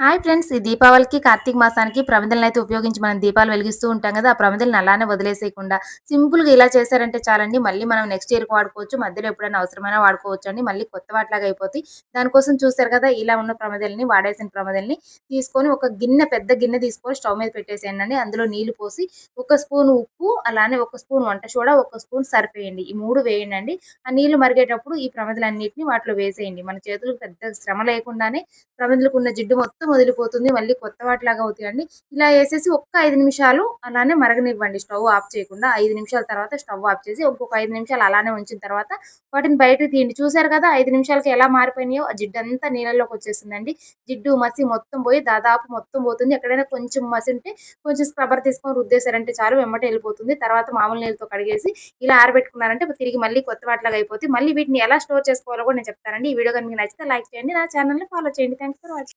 Hi friends ఈ దీపావళికి కార్తీక మాసానికి ప్రమిదలను అయితే ఉపయోగించి మనం దీపాలు వెలిగిస్తూ ఉంటాం కదా ఆ ప్రమిదలను అలానే వదిలేసేయకుండా సింపుల్గా ఇలా చేశారంటే చాలండి. మళ్ళీ మనం నెక్స్ట్ ఇయర్ వాడుకోవచ్చు మధ్యలో ఎప్పుడైనా అవసరమైనా వాడుకోవచ్చు అండి మళ్ళీ కొత్త వాటిలాగా అయిపోతాయి. దానికోసం చూసారు కదా ఇలా ఉన్న ప్రమిదల్ని వాడేసిన ప్రమిదల్ని తీసుకొని ఒక గిన్నె పెద్ద గిన్నె తీసుకొని స్టవ్ మీద పెట్టేసేయండి. అందులో నీళ్ళు పోసి ఒక స్పూన్ ఉప్పు అలానే ఒక స్పూన్ వంట సోడా ఒక స్పూన్ సరిపోయండి. ఈ మూడు వేయండి ఆ నీళ్ళు మరిగేటప్పుడు ఈ ప్రమిదలన్నింటినీ వాటిలో వేసేయండి. మన చేతులకు పెద్ద శ్రమ లేకుండానే ప్రమిదలకు ఉన్న జిడ్డు మొత్తం మొత్తం వదిలిపోతుంది. మళ్ళీ కొత్త వాటిలాగా అవుతాయండి ఇలా వేసేసి ఒక్క ఐదు నిమిషాలు అలానే మరగనివ్వండి. స్టవ్ ఆఫ్ చేయకుండా ఐదు నిమిషాల తర్వాత స్టవ్ ఆఫ్ చేసి ఇంకొక ఐదు నిమిషాలు అలానే ఉంచిన తర్వాత వాటిని బయటకు తీయండి. చూసారు కదా ఐదు నిమిషాలకి ఎలా మారిపోయినాయో? ఆ జిడ్డు అంతా నీళ్ళలోకి వచ్చేసిందండి జిడ్డు మసి మొత్తం పోయి దాదాపు మొత్తం పోతుంది. ఎక్కడైనా కొంచెం మసి ఉంటే కొంచెం స్క్రబ్బర్ తీసుకొని రుద్దేశారంటే చాలు వెంబట వెళ్ళిపోతుంది. తర్వాత మామూలు నీళ్ళతో కడిగేసి ఇలా ఆరబెట్టుకున్నారంటే తిరిగి మళ్ళీ కొత్త వాటిలాగా అయిపోతుంది మళ్ళీ వీటిని ఎలా స్టోర్ చేసుకోవాలో కూడా నేను చెప్తానండి. ఈ వీడియో కనుక నచ్చితే లైక్ చేయండి. నా ఛానల్ని ఫాలో చేయండి. Thanks for watching